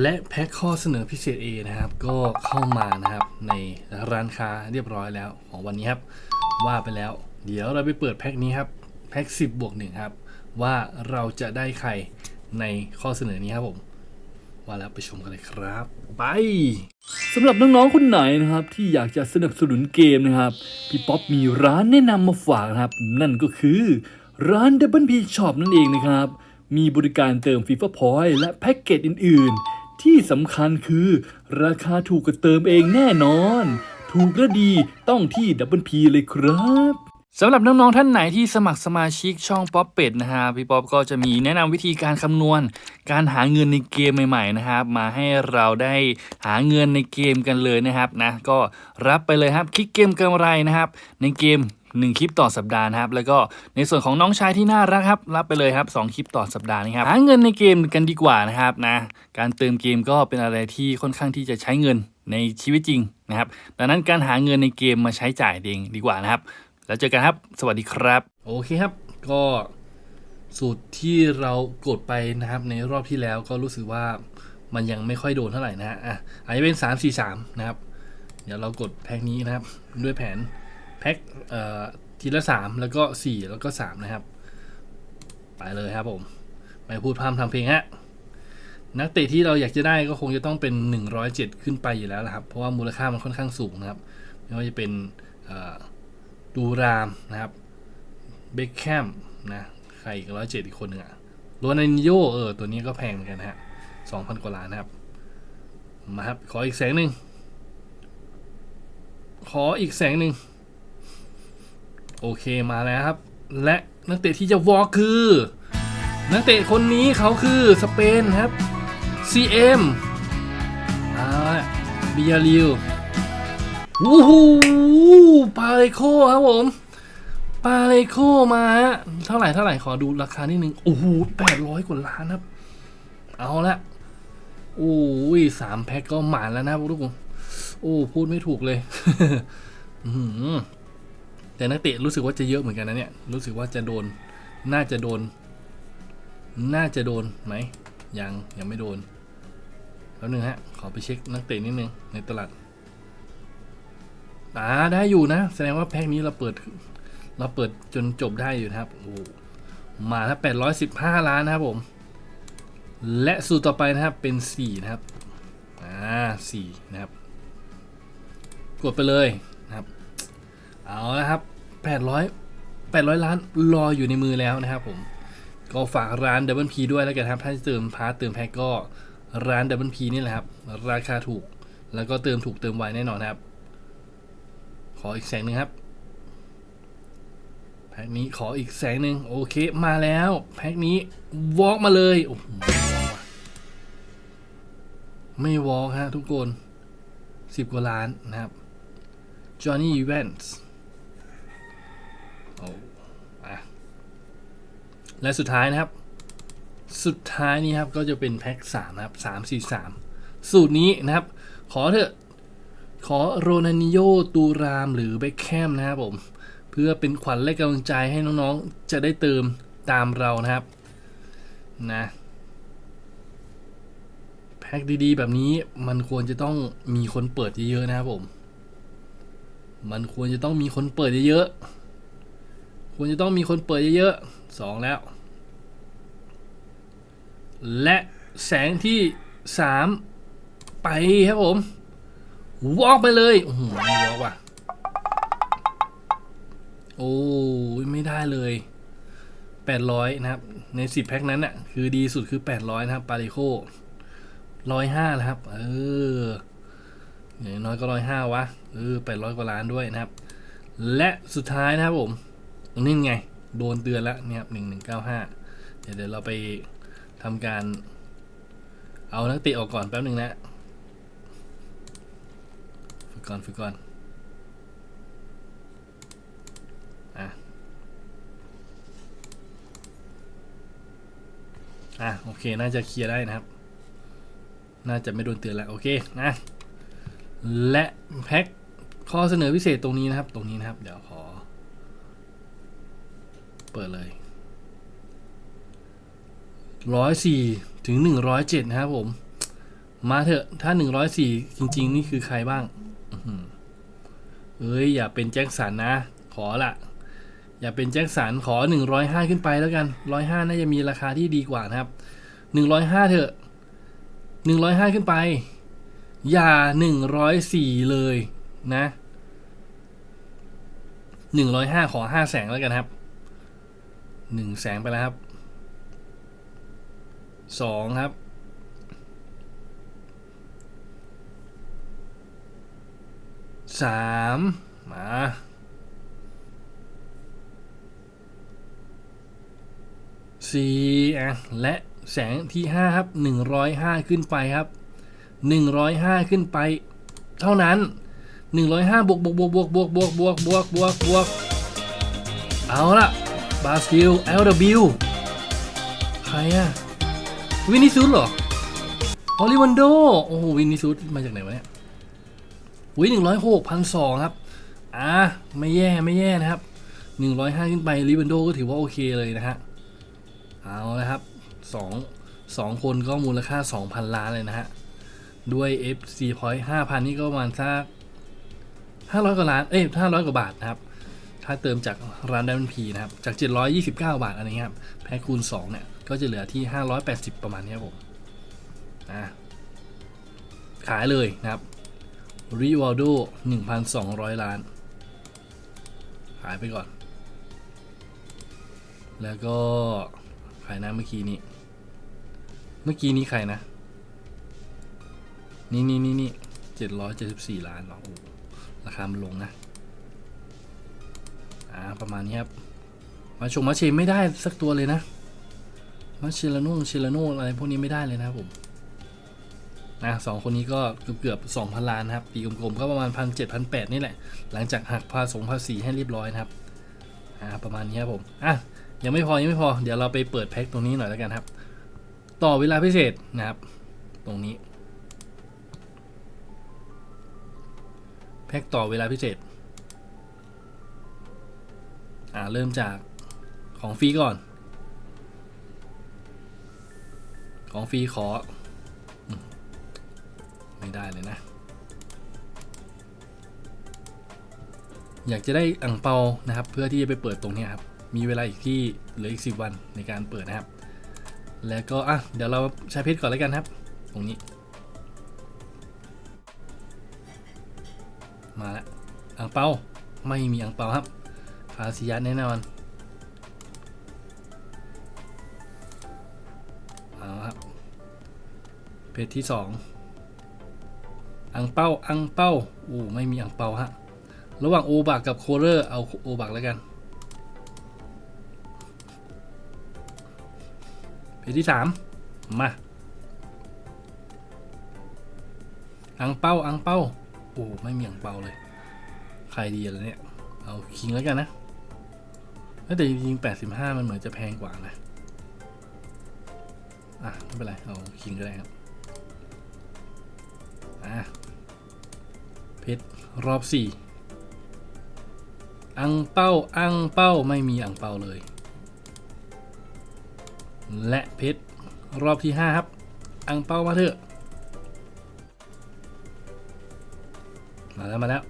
และแพ็คข้อเสนอพิเศษ A นะครับ ก็เข้ามานะครับในร้านค้าเรียบร้อยแล้วของวันนี้ครับ ว่าไปแล้ว เดี๋ยวเราไปเปิดแพ็คนี้ครับแพ็ค10บวกหนึ่งครับ ว่าเราจะได้ใครในข้อเสนอนี้ครับผมว่าแล้วไปชมกันเลยครับ ไปสำหรับน้องๆคนไหนนะครับ ที่อยากจะสนับสนุนเกมนะครับพี่ป๊อปมีร้านแนะนำมาฝากนะครับ นั่นก็คือร้าน Double P Shop นั่นเองนะครับ มีบริการเติม FIFA Point และแพ็กเกจอื่นๆ ที่สำคัญคือราคาถูกกว่าเติมเองแน่นอน ถูกและดีต้องที่ Double P เลยครับสำหรับน้องๆท่านไหนที่สมัครสมาชิกช่องป๊อปเป็ดนะฮะพี่ป๊อปก็จะมีแนะนำวิธีการคำนวณ การหาเงินในเกมใหม่ๆนะครับมาให้เราได้หาเงินในเกมกันเลยนะครับนะก็รับไปเลยครับคลิกเกมกำไรนะครับ ในเกม 1 คลิปต่อสัปดาห์นะครับ แล้วก็ในส่วนของน้องชายที่น่ารักครับ รับไปเลยครับ 2 คลิปต่อสัปดาห์นะครับ หาเงินในเกมกันดีกว่านะครับนะ การเติมเกมก็เป็นอะไรที่ค่อนข้างที่จะใช้เงินในชีวิตจริงนะครับ ดังนั้นการหาเงินในเกมมาใช้จ่ายเองดีกว่านะครับ แล้วเจอกันครับ สวัสดีครับ โอเคครับ ก็สูตรที่เรากดไปนะครับ ในรอบที่แล้วก็รู้สึกว่ามันยังไม่ค่อยโดนเท่าไหร่นะฮะอะอาจจะเป็น 3 4 3 นะครับ เดี๋ยวเรากดแพ็คนี้นะครับ ด้วยแผน แพ็คเอ่อทีละ 3 แล้วก็ 4 แล้วก็ 3 นะครับ ไปเลยครับผม ไม่พูดพร่ำทำเพลงฮะ นักเตะที่เราอยากจะได้ก็คงจะต้องเป็น 107 ขึ้นไปอยู่แล้วนะครับ เพราะว่ามูลค่ามันค่อนข้างสูงนะครับ ไม่ว่าจะเป็นเอ่อดูรามนะครับ เบคแคมนะใครอีกร้อยเจ็ดอีกคนหนึ่งอะโรนันโยเออ ตัวนี้ก็แพงเหมือนกันฮะสองพันกว่าล้านนะครับ มาครับ ขออีกแสงหนึ่ง ขออีกแสงหนึ่ง โอเคมาแล้วครับ และนักเตะที่จะวอลคือ นักเตะคนนี้เขาคือสเปนครับ CM อ่าเบียริวโอ้โหปาเลโคครับผมปาเลโคมาฮะเท่าไหร่เท่าไหร่ขอดูราคานิดนึง โอ้โหแปดร้อยกว่าล้านครับ เอาละโอ้ยสามแพ็คก็หมานแล้วนะทุกคนโอ้ พูดไม่ถูกเลย อื แต่นักเตะรู้สึกว่าจะเยอะเหมือนกันนะเนี่ย รู้สึกว่าจะโดน น่าจะโดน น่าจะโดนไหม ยัง ยังไม่โดน แล้วนึงฮะ ขอไปเช็คนักเตะนิดนึงในตลาดอ่าได้อยู่นะ แสดงว่าแพ็คนี้เราเปิด เราเปิดจนจบได้อยู่นะครับ โอ้มาแล้วแปดร้อยสิบห้าล้านนะครับผม และสูตรต่อไปนะครับเป็นสี่นะครับ อ่าสี่นะครับ กดไปเลยนะครับ เอาละครับ แปดร้อยแปดร้อยล้านรออยู่ในมือแล้วนะครับผม ก็ฝากร้าน Double P ด้วยแล้วกันครับ ถ้าเติมพาร์ทเติมแพ็กก็ร้าน Double P นี่แหละครับ ราคาถูกแล้วก็เติมถูกเติมไวแน่นอนครับ ขออีกแสงหนึ่งครับ แพ็คนี้ขออีกแสงหนึ่งโอเคมาแล้ว แพ็คนี้วอล์กมาเลยโอ้ไม่วอล์กฮะทุกคนสิบกว่าล้านนะครับ Johnny Events และสุดท้ายนะครับ สุดท้ายนี้ครับก็จะเป็นแพ็คสามนะครับสามสี่สามสูตรนี้นะครับ ขอเถอะ ขอโรนันิโยตูรามหรือเบคแคมนะครับผม เพื่อเป็นขวัญและกำลังใจให้น้องๆ จะได้เติมตามเรานะครับ นะแพ็คดีๆ แบบนี้มันควรจะต้องมีคนเปิดเยอะๆนะครับผม มันควรจะต้องมีคนเปิดเยอะๆ ควรจะต้องมีคนเปิดเยอะๆสองแล้ว และแสงที่สามไปครับผมวอล์กไปเลยโอ้โหวอล์กว่ะโอ้ยไม่ได้เลย800 นะครับ ใน 10 แพ็คนั้นน่ะ คือดีสุดคือ 800 นะครับ ปาริโค105แล้วครับ เอออย่างน้อยก็105วะ เออ800กว่าล้านด้วยนะครับ และสุดท้ายนะครับผม นี้ไง โดนเตือนแล้วเนี่ยครับ1195เดี๋ยวเดี๋ยวเราไปทำการ เอานักเตะออกก่อนแป๊บหนึ่งนะ ฝึกก่อน ฝึกก่อน อะ อะ โอเค น่าจะเคลียร์ได้นะครับ น่าจะไม่โดนเตือนแล้ว โอเค นะ และแพ็คข้อเสนอพิเศษตรงนี้นะครับ ตรงนี้นะครับ เดี๋ยวขอ เปิดเลยร้อยสี่ถึงหนึ่งร้อยเจ็ดนะครับผม มาเถอะถ้า104จริง ๆ นี่คือใครบ้างเอ้ย อย่าเป็นแจ็คสันนะ ขอละอย่าเป็นแจ็คสันขอ105ขึ้นไปแล้วกัน105น่าจะมีราคาที่ดีกว่านะครับ105เถอะ105ขึ้นไป อย่า104เลยนะ105ขอ5แสงแล้วกันครับ 1แสงไปแล้วครับ2ครับสามมาสี่อะและแสงที่ห้าครับหนึ่งร้อยห้าขึ้นไปครับหนึ่งร้อยห้าขึ้นไป เท่านั้นหนึ่งร้อยห้าบวกบวกบวกบวกบวกบวกบวกบวกบวกบวกเอาละ บาซิล LW ใครอะวินิซุสเหรอออลิวันโด โอ้โห วินิซุสมาจากไหนวะเนี่ย วิหนึ่งร้อยหกพันสองครับ อ่า ไม่แย่ไม่แย่นะครับหนึ่งร้อยห้าขึ้นไปริบันโดก็ถือว่าโอเคเลยนะฮะ เอาละครับสองสองคนก็มูลค่าสองพันล้านเลยนะฮะ ด้วย FC point ห้าพันนี่ก็ประมาณสักห้าร้อยกว่าล้าน เอ้ยห้าร้อยกว่าบาทนะครับ ถ้าเติมจากร้านดัมพีนะครับ จาก 729 บาทอันนี้ครับ แพ็คคูณ 2 เนี่ย ก็จะเหลือที่ 580 ประมาณนี้ครับผมอ่าขายเลยนะครับริว a ลโด1,200 ล้าน ขายไปก่อน แล้วก็ ขายนะเมื่อกี้นี้ เมื่อกี้นี้ใครนะ นี่นี่นี่นี่เจ็ดร้อยเจ็ดสิบสี่ล้านหรอราคามันลงนะ อ่าประมาณนี้ครับ มาชงมาเชไม่ได้สักตัวเลยนะ มาเชลาโน่เชลาโน่อะไรพวกนี้ไม่ได้เลยนะครับผมนะสองคนนี้ก็เกือบเกือบสองพันล้านครับปีกลมๆก็ประมาณพันเจ็ดพันแปดนี่แหละ หลังจากหักภาษีภาษีให้เรียบร้อยนะครับอ่าประมาณนี้ครับผมอะยังไม่พอยังไม่พอเดี๋ยวเราไปเปิดแพ็คตรงนี้หน่อยแล้วกันครับ ต่อเวลาพิเศษนะครับ ตรงนี้ แพ็คต่อเวลาพิเศษ อ่าเริ่มจากของฟรีก่อน ของฟรีขอ ไม่ได้เลยนะ อยากจะได้อ่งเปานะครับ เพื่อที่จะไปเปิดตรงนี้ครับ มีเวลาอีกที่เหลืออีกสิบวันในการเปิดนะครับ แล้วก็อะเดี๋ยวเราใช้เพชรก่อนแล้วกันครับ ตรงนี้ มาแล้วอ่งเปาไม่มีอ่งเปาครับ คาซิยัสแน่นอนเอาครับเพจที่สองอังเป้าอังเป้าโอ้ไม่มีอังเป้าฮะระหว่างโอบากกับโคเลอร์เอาโอบากแล้วกันเพจที่สามมาอังเป้าอังเป้าโอ้ไม่มีอังเป้าเลย ใครดีอะไรเนี่ย เอาคิงแล้วกันนะ แต่จริงๆ85 มันเหมือนจะแพงกว่านะ อะ ไม่เป็นไร เอาคิงก็ได้ครับ อะ เพชรรอบสี่อังเป้า อังเป้า ไม่มีอังเป้าเลย และเพชรรอบที่ห้าครับ อังเป้ามาเถอะ มาแล้ว มาแล้ว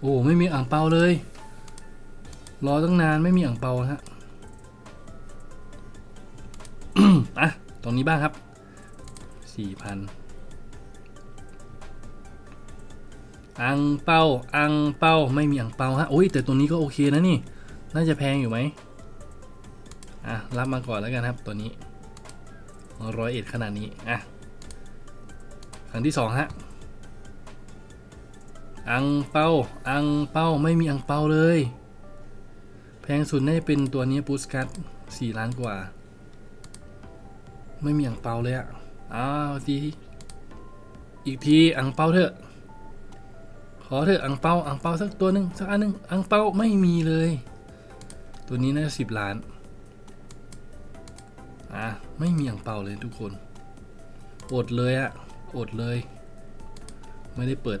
โอ้ ไม่มีอ่างเปาเลย รอตั้งนานไม่มีอ่างเปาฮะอะ ตรงนี้บ้างครับ สี่พันอังเป้า อังเป้า ไม่มีอังเปาฮะ โอ้ย แต่ตัวนี้ก็โอเคนะนี่ น่าจะแพงอยู่ไหม อะ รับมาก่อนแล้วกันครับ ตัวนี้ร้อยเอ็ดขนาดนี้ อะ ครั้งที่สองฮะ อังเป้า อังเป้า ไม่มีอังเปาเลย พงสุดน่าจะเป็นตัวนี้ปูสกัตสี่ล้านกว่า ไม่มีอังเปาเลยอะอ้าวทีอีกทีอังเปาเถอะ ขอเถอะอังเปาอังเปาสักตัวหนึ่งสักอันหนึ่งอังเปาไม่มีเลย ตัวนี้น่าจะสิบล้านอะไม่มีอังเปาเลยทุกคน อดเลยอะอดเลย ไม่ได้เปิด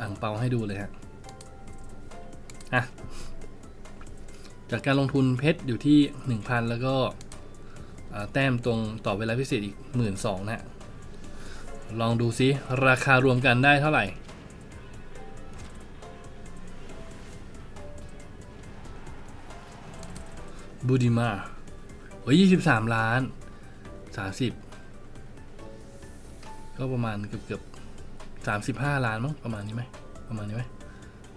อ่างเปาให้ดูเลยฮะอะ จากการลงทุนเพชรอยู่ที่ 1,000 แล้วก็แต้มตรงต่อเวลาพิเศษอีก 12,000นะ ลองดูซิราคารวมกันได้เท่าไหร่ บูดิมาโอ้ยยี่สิบสามล้านสามสิบก็ประมาณเกือบเกือบสามสิบห้าล้านมั้งประมาณนี้ไหมประมาณนี้ไหม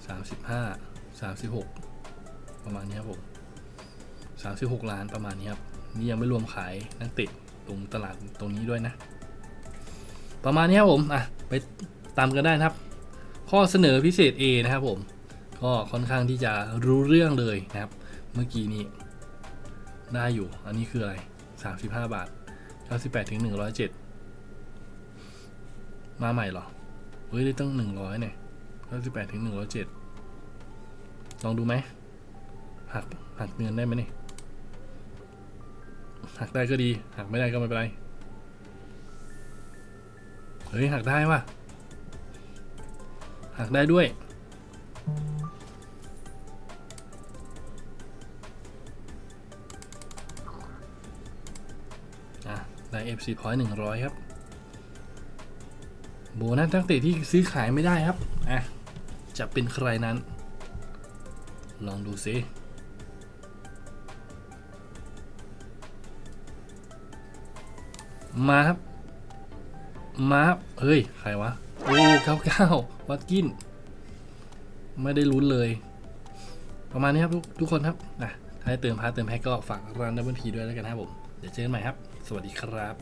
สามสิบห้าสามสิบหก ประมาณนี้ครับผมสามสิบหกล้านประมาณนี้ครับ นี่ยังไม่รวมขายนักเตะตรงตลาดตรงนี้ด้วยนะ ประมาณนี้ครับผมอะไปตามกันได้นะครับ ข้อเสนอพิเศษ A นะครับผม ก็ค่อนข้างที่จะรู้เรื่องเลยนะครับ เมื่อกี้นี้ได้อยู่ อันนี้คืออะไร 35 บาท 98ถึง107 มาใหม่หรอ เฮ้ยได้ตั้ง 100เนี่ย98ถึง107 ลองดูไหม หักหักเงินได้ไหมนี่หักได้ก็ดี หักไม่ได้ก็ไม่เป็นไร เฮ้ยหักได้ว่ะ หักได้ด้วย อะ ได้ FC point 100 ครับ โบนัสตั้งแต่ที่ซื้อขายไม่ได้ครับ อะ จะเป็นใครนั้น ลองดูซิ มาครับ มาครับเฮ้ย ใครวะ โอ้เก้าเก้าวัดกิน ไม่ได้ลุ้นเลย ประมาณนี้ครับทุกทุกคนครับนะถ้าให้เติมพาร์ทเติมแพ็กก็ฝากร้านดับเบิลทีด้วยแล้วกันนะครับผม เดี๋ยวเจอกันใหม่ครับ สวัสดีครับ